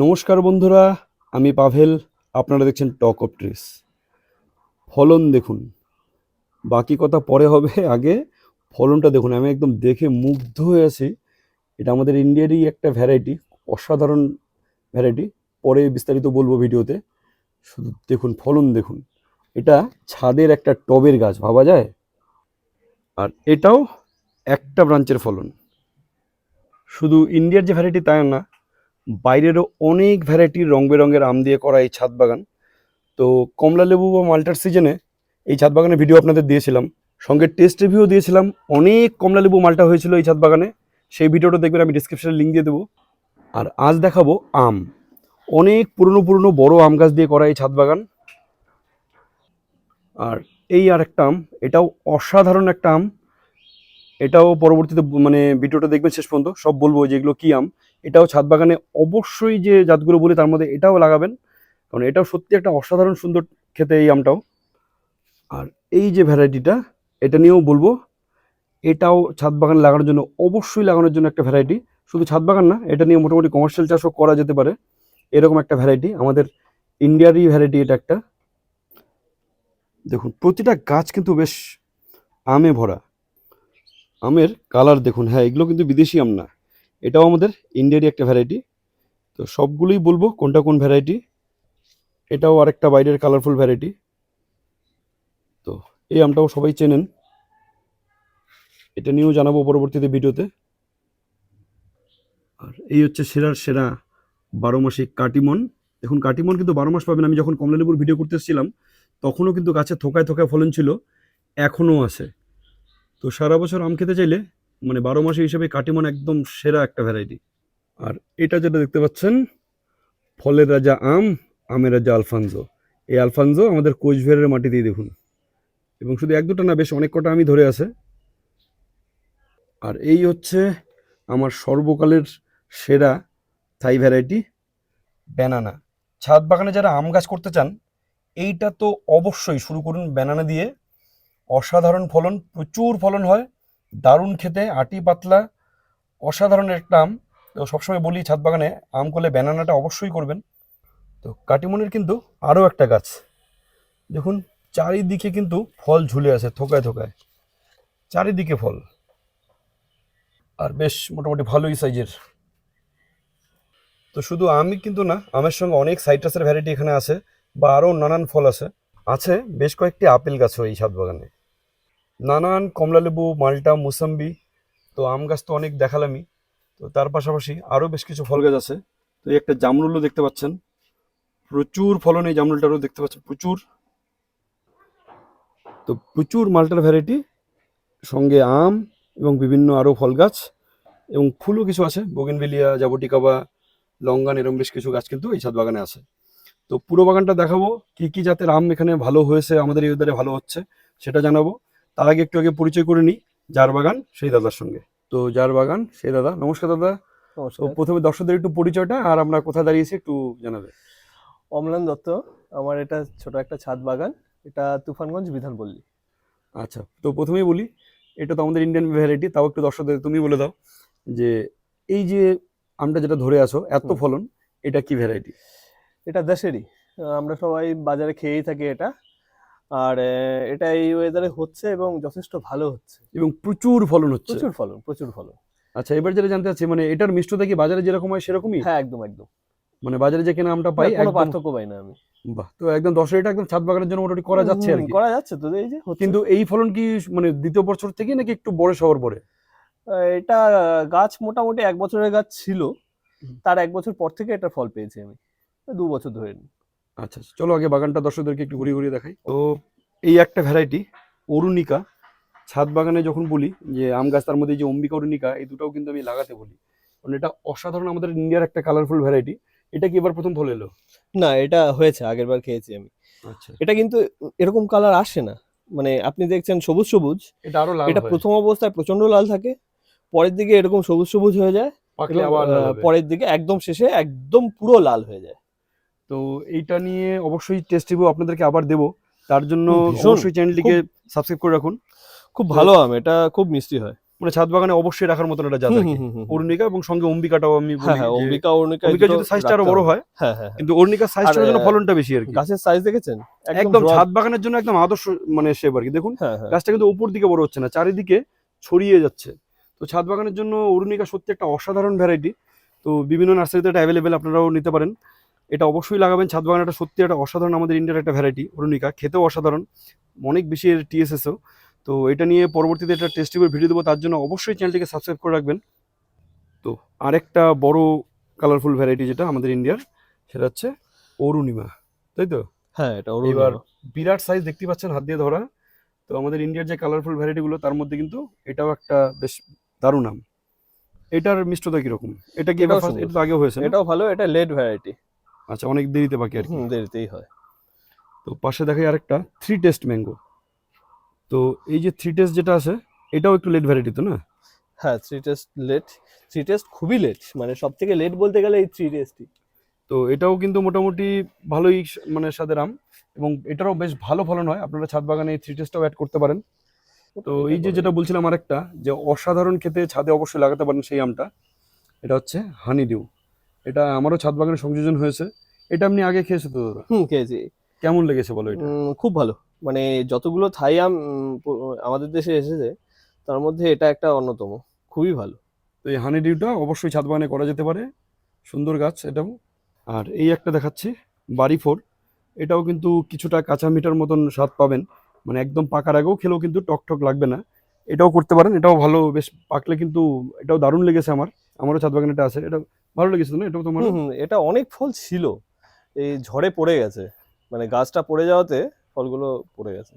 নমস্কার বন্ধুরা, আমি পাভেল, আপনারা দেখছেন টক অফ ট্রিস ফলন দেখুন, বাকি কথা পরে হবে, আগে ফলনটা দেখুন। আমি একদম দেখে মুগ্ধ হয়ে আছি। এটা আমাদের ইন্ডিয়ারই একটা ভ্যারাইটি অসাধারণ ভ্যারাইটি পরে বিস্তারিত বলব ভিডিওতে। শুধু দেখুন, ফলন দেখুন। এটা ছাদের একটা টবের গাছ, ভাবা যায়? আর এটাও একটা ব্রাঞ্চের ফলন। শুধু ইন্ডিয়ার যে ভ্যারাইটি তাই না বাইরেরও অনেক ভ্যারাইটির রং বেরঙের আম দিয়ে করা এই ছাদ বাগান। তো কমলা লেবু বা মাল্টার সিজনে এই ছাদ বাগানে ভিডিও আপনাদের দিয়েছিলাম। সঙ্গে টেস্ট রিভিউ দিয়েছিলাম। অনেক কমলা লেবু, মাল্টা হয়েছিল এই ছাদ বাগানে। সেই ভিডিওটা দেখবেন, আমি ডিসক্রিপশনে লিঙ্ক দিয়ে দেবো। আর আজ দেখাবো আম। অনেক পুরনো পুরনো বড় আম গাছ দিয়ে করা এই ছাদ বাগান। আর এই আর একটা আম, এটাও অসাধারণ একটা আম। এটাও পরবর্তীতে মানে ভিডিওটা দেখবেন শেষ পর্যন্ত। সব বলব যে এগুলো কী আম? এটাও ছাদ বাগানে অবশ্যই যে জাতগুলো বলি তার মধ্যে এটাও লাগাবেন। কারণ এটাও সত্যি একটা অসাধারণ সুন্দর খেতে এই আমটাও। আর এই যে ভ্যারাইটিটা, এটা নিয়েও বলব, এটাও ছাদ বাগানে লাগানোর জন্য, অবশ্যই লাগানোর জন্য একটা ভ্যারাইটি। শুধু ছাদ বাগান না, এটা নিয়ে মোটামুটি কমার্শিয়াল চাষও করা যেতে পারে। এরকম একটা ভ্যারাইটি, আমাদের ইন্ডিয়ারই ভ্যারাইটি এটা একটা। দেখুন, প্রতিটা গাছ কিন্তু বেশ আমে ভরা। আমের কালার দেখুন হ্যাঁ এগুলো কিন্তু বিদেশি আম না। এটাও আমাদের ইন্ডিয়ারই একটা ভ্যারাইটি তো সবগুলোই বলব কোনটা কোন ভ্যারাইটি এটাও আরেকটা বাইরের কালারফুল ভ্যারাইটি তো এই আমটাও সবাই চেনেন। এটা নিয়েও জানাব পরবর্তীতে ভিডিওতে। আর এই হচ্ছে সেরার সেরা বারো মাসিক কাটিমন। দেখুন, কাটিমন কিন্তু বারো মাস পাবেন। আমি যখন কমলালেবুর ভিডিও করতে এসেছিলাম, তখনও কিন্তু গাছে থোকায় থোকায় ফলন ছিল, এখনও আছে। তো সারা বছর আম খেতে চাইলে মানে বারো মাসে হিসেবে কাটিমন একদম সেরা একটা ভ্যারাইটি আর এটা যেটা দেখতে পাচ্ছেন, ফলের রাজা আম, আমের রাজা আলফানজো। এই আলফানজো আমাদের কোচবিহারের মাটিতেই দেখুন। এবং শুধু এক দুটো না, বেশ অনেক কটা আমি ধরে আছে। আর এই হচ্ছে আমার সর্বকালের সেরা থাই ভ্যারাইটি ব্যানানা ছাদ বাগানে যারা আম গাছ করতে চান, এইটা তো অবশ্যই শুরু করুন ব্যানানা দিয়ে। অসাধারণ ফলন, প্রচুর ফলন হয়। দারুণ খেতে, আটি পাতলা, অসাধারণ একটা আম তো সবসময় বলি ছাদ বাগানে আম করলে ব্যানানাটা অবশ্যই করবেন। তো কাটিমনের কিন্তু আরও একটা গাছ। দেখুন, চারিদিকে কিন্তু ফল ঝুলে আছে থোকায় থোকায়। চারিদিকে ফল। আর বেশ মোটামুটি ভালোই সাইজের। তো শুধু আমি কিন্তু না, আমের সঙ্গে অনেক সাইট্রাসের ভ্যারাইটি এখানে আছে বা আরও নানান ফল আছে। আছে বেশ কয়েকটি আপেল গাছও এই ছাদ বাগানে। নানান কমলালেবু মালটা, মুসাম্বি, তো আম গাছ তো অনেক দেখালামই। তো তার পাশাপাশি আরও বেশ কিছু ফল গাছ আছে। তো এই একটা জামরুলও দেখতে পাচ্ছেন। প্রচুর ফলন এই জামরুলটারও দেখতে পাচ্ছেন, প্রচুর। তো প্রচুর মালটার ভ্যারাইটি সঙ্গে আম এবং বিভিন্ন আরও ফল গাছ এবং ফুলও কিছু আছে। বগেনভেলিয়া জাবটিকা বা লঙ্গান এরকম বেশ কিছু গাছ কিন্তু এই ছাদ বাগানে আছে। তো পুরো বাগানটা দেখাবো, কি কি জাতের আম এখানে ভালো হয়েছে, আমাদের এই ভালো হচ্ছে, সেটা জানাব। তার আগে একটু আগে পরিচয় করে নিই যার বাগান সেই দাদার সঙ্গে। তো যার বাগান সেই দাদা নমস্কার দাদা। তো প্রথমে দর্শকদের একটু পরিচয়টা আর আমরা কোথায় দাঁড়িয়েছি একটু জানাবে। অমলান দত্ত আমার এটা ছোট একটা ছাদ বাগান এটা তুফানগঞ্জ বিধানপল্লী। আচ্ছা তো প্রথমেই বলি এটা তো আমাদের ইন্ডিয়ান ভ্যারাইটি তাও একটু দর্শকদের তুমি বলে দাও যে এই যে আমটা যেটা ধরে আসো এত ফলন এটা কি ভ্যারাইটি এটা দেশেরই আমরা সবাই বাজারে খেয়েই থাকি এটা। আর এটা এই ওয়েদারে হচ্ছে এবং যথেষ্ট ভালো হচ্ছে। এবং প্রচুর ফলন হচ্ছে। প্রচুর ফলন প্রচুর ফলন। আচ্ছা এবার যেটা জানতে চাচ্ছি মানে এটার মিষ্টতা কি বাজারে যেরকম হয় সেরকমই? হ্যাঁ একদম একদম। মানে বাজারে যে কেনা আমটা পাই কোনো পার্থক্য পাই না আমি। বাহ তো একদম দশ এটা একদম ছাদ বাগানের জন্য মোটামুটি করা যাচ্ছে আর কি। করা যাচ্ছে তো এই যে কিন্তু এই ফলন কি মানে দ্বিতীয় বছর থেকে নাকি একটু বড় শহর পরে? এটা গাছ মোটামুটি এক বছরের গাছ ছিল। তার এক বছর পর থেকে এটা ফল পেয়েছি আমি। দু বছর ধরে। আচ্ছা আচ্ছা, চলো আগে বাগানটা দর্শকদেরকে একটু ঘুরিয়ে ঘুরিয়ে দেখাই। তো এই একটা ভ্যারাইটি অরুণিকা। ছাদ বাগানে যখন বলি যে আম গাছ তার মধ্যে যে অম্বিকা অরুণিকা এই দুটাও কিন্তু আমি লাগাতে বলি। কারণ এটা অসাধারণ আমাদের ইন্ডিয়ার একটা কালারফুল ভ্যারাইটি এটা কি এবার প্রথম ফল এলো? না এটা হয়েছে আগের বার খেয়েছি আমি। আচ্ছা। এটা কিন্তু এরকম কালার আসে না। মানে আপনি দেখছেন সবুজ সবুজ এটা আরও লাল এটা প্রথম অবস্থায় প্রচণ্ড লাল থাকে পরের দিকে এরকম সবুজ সবুজ হয়ে যায়। পরের দিকে একদম শেষে একদম পুরো লাল হয়ে যায়। তো এইটা নিয়ে অবশ্যই টেস্ট রিভিউ আপনাদেরকে আবার দেবো। তার জন্য অবশ্যই চ্যানেলটিকে সাবস্ক্রাইব করে রাখুন। খুব ভালো আম এটা খুব মিষ্টি হয়। মানে ছাদ বাগানে অবশ্যই রাখার মতন একটা জাত। অরুণিকা এবং সঙ্গে অম্বিকাটাও আমি হ্যাঁ বলি হ্যাঁ অম্বিকা অরুণিকা অম্বিকা যদি সাইজটা আরও বড় হয় হ্যাঁ হ্যাঁ হ্যাঁ। কিন্তু অরুণিকার সাইজটার জন্য ফলনটা বেশি আর কি। গাছের সাইজ দেখেছেন? একদম ছাদ বাগানের জন্য একদম আদর্শ মানে শেপ আর কি। দেখুন হ্যাঁ গাছটা কিন্তু উপর দিকে বড় হচ্ছে না চারিদিকে ছড়িয়ে যাচ্ছে। তো ছাদ বাগানের জন্য অরুণিকা সত্যি একটা অসাধারণ ভ্যারাইটি তো বিভিন্ন নার্সারিতে এটা অ্যাভেলেবেল আপনারাও নিতে পারেন। এটা অবশ্যই লাগাবেন। ছাদ বাগান এটা সত্যি একটা অসাধারণ আমাদের ইন্ডিয়ার একটা ভ্যারাইটি অরুণিকা। খেতেও অসাধারণ। অনেক বেশি এর টিএসএসও তো এটা নিয়ে পরবর্তীতে একটা টেস্টিভের ভিডিও দেবো তার জন্য অবশ্যই চ্যানেলটিকে সাবস্ক্রাইব করে রাখবেন। তো আরেকটা বড় কালারফুল ভ্যারাইটি যেটা আমাদের ইন্ডিয়ার সেটা হচ্ছে অরুণিমা। তাই তো? হ্যাঁ এটা এবার অরুণিমা বিরাট সাইজ দেখতে পাচ্ছেন হাত দিয়ে ধরা। তো আমাদের ইন্ডিয়ার যে কালারফুল ভ্যারাইটিগুলো তার মধ্যে কিন্তু এটাও একটা বেশ দারুণ নাম এটার মিষ্টতা কীরকম? এটা কি। এটা তো আগেও হয়েছে এটাও ভালো এটা লেট ভ্যারাইটি আচ্ছা অনেক দেরিতে বাকি আর কি। দেরিতেই হয়। তো পাশে দেখাই আরেকটা থ্রি টেস্ট ম্যাঙ্গো তো এই যে থ্রি টেস্ট যেটা আছে এটাও একটু লেট ভ্যারাইটি তো না? হ্যাঁ three taste late three taste খুবই লেট মানে সব থেকে লেট বলতে গেলে এই থ্রি টেস্টই তো এটাও কিন্তু মোটামুটি ভালোই মানে স্বাদের আম এবং এটারও বেশ ভালো ফলন হয়। আপনারা ছাদ বাগানে এই থ্রি টেস্টটাও অ্যাড করতে পারেন। তো এই যে যেটা বলছিলাম আরেকটা যে অসাধারণ খেতে ছাদে অবশ্যই লাগাতে পারেন সেই আমটা এটা হচ্ছে হানি ডিউ এটা আমারও ছাদ বাগানে সংযোজন হয়েছে। এটা আপনি আগে খেয়েছে তো হুম খেয়েছি। কেমন লেগেছে বলো এটা? খুব ভালো। মানে যতগুলো থাই আম আমাদের দেশে এসেছে তার মধ্যে এটা একটা অন্যতম। খুবই ভালো। তো এই হানি ডিউটা অবশ্যই ছাদ বাগানে করা যেতে পারে। সুন্দর গাছ এটাও। আর এই একটা দেখাচ্ছি বাড়ি ফোর। এটাও কিন্তু কিছুটা কাঁচা মিটার মতন স্বাদ পাবেন। মানে একদম পাকার আগেও খেলেও কিন্তু টক টক লাগবে না। এটাও করতে পারেন এটাও ভালো। বেশ পাকলে কিন্তু এটাও দারুণ লেগেছে আমার। আমারও ছাদ বাগানে এটা আছে। এটা ভালো লেগেছে না এটাও তোমার এটা অনেক ফল ছিল। এই ঝড়ে পড়ে গেছে। মানে গাছটা পড়ে যাওয়াতে ফলগুলো পড়ে গেছে।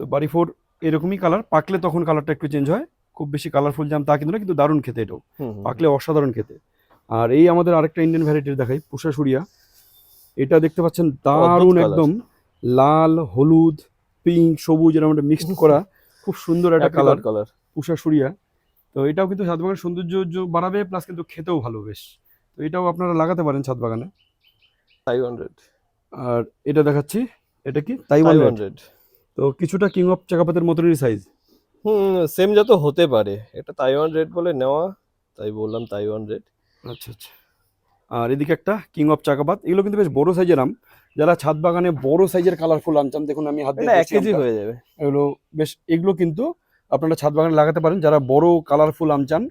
তো বাড়ি ফোর এরকমই কালার পাকলে তখন কালারটা একটু চেঞ্জ হয়। খুব বেশি কালারফুল জাম তা কিন্তু না কিন্তু দারুণ খেতে এটাও। পাকলে অসাধারণ খেতে। আর এই আমাদের আরেকটা ইন্ডিয়ান ভ্যারাইটির দেখাই পুষা সুরিয়া। এটা দেখতে পাচ্ছেন দারুণ একদম। লাল হলুদ পিঙ্ক সবুজ এরকম একটা মিক্সড করা। খুব সুন্দর একটা কালার কালার পুষা সুরিয়া। তো এটাও কিন্তু ছাদ বাগানের সৌন্দর্য বাড়াবে প্লাস কিন্তু খেতেও ভালো বেশ। তো এটাও আপনারা লাগাতে পারেন ছাদ বাগানে। ফাইভ হান্ড্রেড আর এটা দেখাচ্ছি এটা কি? তাইওয়ান হান্ড্রেড তো কিছুটা কিং অফ চাকাপাতের মতনই সাইজ হুম সেম যত হতে পারে। এটা তাইওয়ান রেড বলে নেওয়া তাই বললাম তাইওয়ান রেড আচ্ছা আচ্ছা। আর এদিকে একটা কিং অফ চাকাপাত এগুলো কিন্তু বেশ বড় সাইজের আম। যারা ছাদ বাগানে বড় সাইজের কালারফুল আম চান দেখুন আমি হাত এক কেজি হয়ে যাবে। এগুলো বেশ এগুলো কিন্তু আপনারা ছাদ বাগানে লাগাতে পারেন। যারা বড় কালারফুল আম চান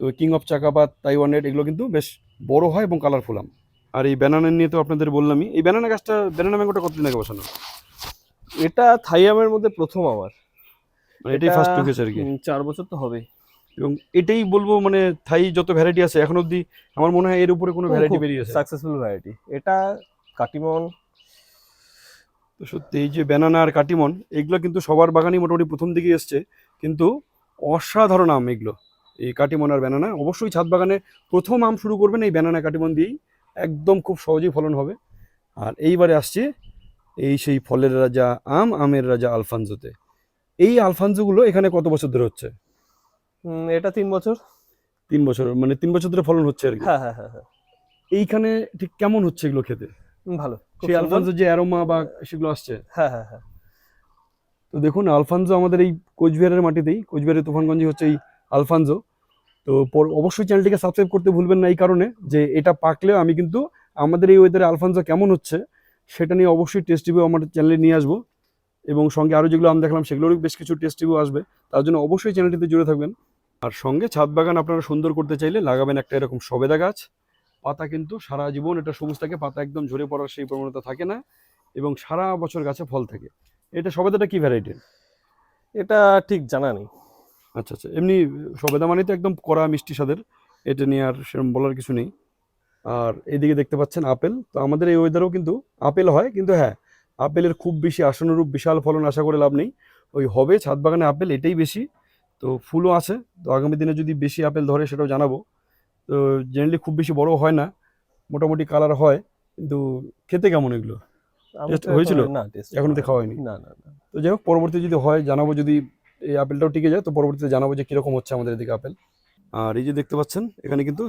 তো কিং অফ চাকাপাত তাইওয়ান রেড এগুলো কিন্তু বেশ বড় হয় এবং কালারফুল আম। আর এই ব্যানানা নিয়ে তো আপনাদের বললামই এই ব্যানানা গাছটা ব্যানানা ম্যাঙ্গোটা কতদিন আগে বসানো? এটা থাইয়ামের মধ্যে প্রথম আমার। মানে এটাই ফার্স্ট ঢুকেছে আর কি। চার বছর তো হবেই এবং এটাই বলব মানে থাই যত ভ্যারাইটি আছে এখন অবধি আমার মনে হয় এর উপরে কোনো ভ্যারাইটি বেরিয়েছে সাকসেসফুল ভ্যারাইটি এটা কাটিমন তো সত্যি এই যে ব্যানানা আর কাটিমন এগুলো কিন্তু সবার বাগানই মোটামুটি প্রথম দিকে এসছে কিন্তু অসাধারণ আম এগুলো। এই কাটিমন আর ব্যানানা অবশ্যই ছাদ বাগানে প্রথম আম শুরু করবেন এই ব্যানানা কাটিমন দিয়েই একদম খুব সহজেই ফলন হবে। আর এইবারে আসছে এই সেই ফলের রাজা আম আমের রাজা আলফানজোতে। এই আলফানজোগুলো এখানে কত বছর ধরে হচ্ছে? এটা তিন বছর। তিন বছর মানে তিন বছর ধরে ফলন হচ্ছে আর কি। হ্যাঁ হ্যাঁ হ্যাঁ হ্যাঁ। এইখানে ঠিক কেমন হচ্ছে এগুলো খেতে? ভালো। সেই। আলফানজো যে অ্যারোমা বা সেগুলো আসছে। হ্যাঁ হ্যাঁ হ্যাঁ। তো দেখুন আলফানজো আমাদের এই কোচবিহারের মাটিতেই কোচবিহারের তুফানগঞ্জে হচ্ছে এই আলফানজো তো অবশ্যই চ্যানেলটিকে সাবস্ক্রাইব করতে ভুলবেন না এই কারণে যে এটা পাকলেও আমি কিন্তু আমাদের এই ওয়েদারে আলফানজো কেমন হচ্ছে সেটা নিয়ে অবশ্যই টেস্ট রিভিউ আমার চ্যানেলে নিয়ে আসব। এবং সঙ্গে আরও যেগুলো আমি দেখলাম সেগুলোরও বেশ কিছু টেস্ট রিভিউ আসবে। তার জন্য অবশ্যই চ্যানেলটিতে জুড়ে থাকবেন। আর সঙ্গে ছাদ বাগান আপনারা সুন্দর করতে চাইলে লাগাবেন একটা এরকম সবেদা গাছ। পাতা কিন্তু সারা জীবন এটা সবুজ থাকে পাতা একদম ঝরে পড়ার সেই প্রবণতা থাকে না এবং সারা বছর গাছে ফল থাকে। এটা সবেদাটা কি ভ্যারাইটির এটা ঠিক জানা নেই। আচ্ছা আচ্ছা এমনি সবেদা মানে তো একদম কড়া মিষ্টি স্বাদের এটা নিয়ে আর সেরকম বলার কিছু নেই। আর এদিকে দেখতে পাচ্ছেন আপেল তো আমাদের এই ওয়েদারেও কিন্তু আপেল হয় কিন্তু হ্যাঁ আপেলের খুব বেশি আশানুরূপ বিশাল ফলন আশা করে লাভ নেই। ওই হবে ছাদ বাগানে আপেল এটাই বেশি তো ফুলও আছে তো আগামী দিনে যদি বেশি আপেল ধরে সেটাও জানাব। তো জেনারেলি খুব বেশি বড় হয় না মোটামুটি কালার হয় কিন্তু খেতে কেমন এগুলো? হয়েছিল? না এখনও তো খাওয়া হয়নি? না না তো যাই হোক পরবর্তী যদি হয় জানাব যদি এই আপেলটাও টিকে যায় তো পরবর্তীতে জানাব যে কীরকম হচ্ছে আমাদের এদিকে আপেল। আর এই যে দেখতে পাচ্ছেন এখানে কিন্তু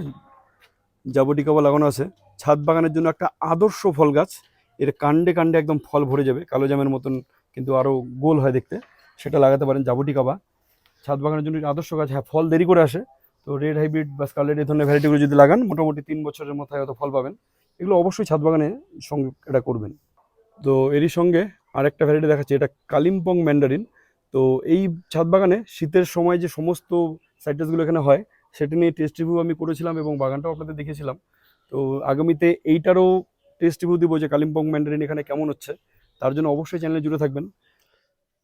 জাবটিকাবা লাগানো আছে। ছাদ বাগানের জন্য একটা আদর্শ ফল গাছ এর কাণ্ডে কাণ্ডে একদম ফল ভরে যাবে কালো জামের মতন কিন্তু আরও গোল হয় দেখতে। সেটা লাগাতে পারেন জাবটিকাবা ছাদ বাগানের জন্য আদর্শ গাছ হ্যাঁ ফল দেরি করে আসে তো রেড হাইব্রিড বা স্কারলেট এই ধরনের ভ্যারাইটিগুলো যদি লাগান, মোটামুটি তিন বছরের মাথায় হয়তো ফল পাবেন। এগুলো অবশ্যই ছাদ বাগানে সঙ্গে এটা করবেন। তো এরই সঙ্গে আরেকটা ভ্যারাইটি দেখাচ্ছি, এটা কালিম্পং ম্যান্ডারিন তো এই ছাদ বাগানে শীতের সময় যে সমস্ত সাইট্রাসগুলো এখানে হয়, সেটা নিয়ে টেস্ট রিভিউ আমি করেছিলাম এবং বাগানটাও আপনাদের দেখেছিলাম তো আগামীতে এইটারও টেস্ট রিভিউ দিব যে কালিম্পং ম্যান্ডারিন এখানে কেমন হচ্ছে। তার জন্য অবশ্যই চ্যানেলে জুড়ে থাকবেন।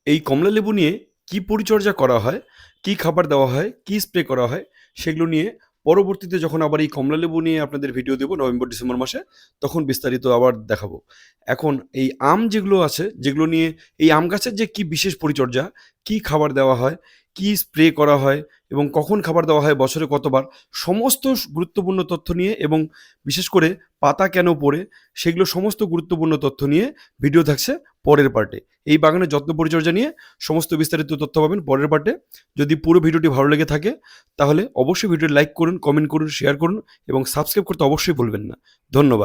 এই কমলা লেবু নিয়ে কি পরিচর্যা করা হয়, কি খাবার দেওয়া হয়, কি স্প্রে করা হয় সেগুলো নিয়ে পরবর্তীতে যখন আবার এই কমলালেবু নিয়ে আপনাদের ভিডিও দেবো নভেম্বর, ডিসেম্বর মাসে, তখন বিস্তারিত আবার দেখাবো। এখন এই আম যেগুলো আছে, যেগুলো নিয়ে এই আম গাছের যে কি বিশেষ পরিচর্যা, কি খাবার দেওয়া হয় কি স্প্রে করা হয় এবং কখন খাবার দেওয়া হয়, বছরে কতবার, সমস্ত গুরুত্বপূর্ণ তথ্য নিয়ে এবং বিশেষ করে পাতা কেন পড়ে, সেগুলো সমস্ত গুরুত্বপূর্ণ তথ্য নিয়ে ভিডিও থাকছে পরের পার্টে এই বাগানের যত্ন পরিচর্যা নিয়ে সমস্ত বিস্তারিত তথ্য পাবেন পরের পার্টে যদি পুরো ভিডিওটি ভালো লেগে থাকে, তাহলে অবশ্যই ভিডিওটি লাইক করুন কমেন্ট করুন শেয়ার করুন এবং সাবস্ক্রাইব করতে অবশ্যই ভুলবেন না। ধন্যবাদ।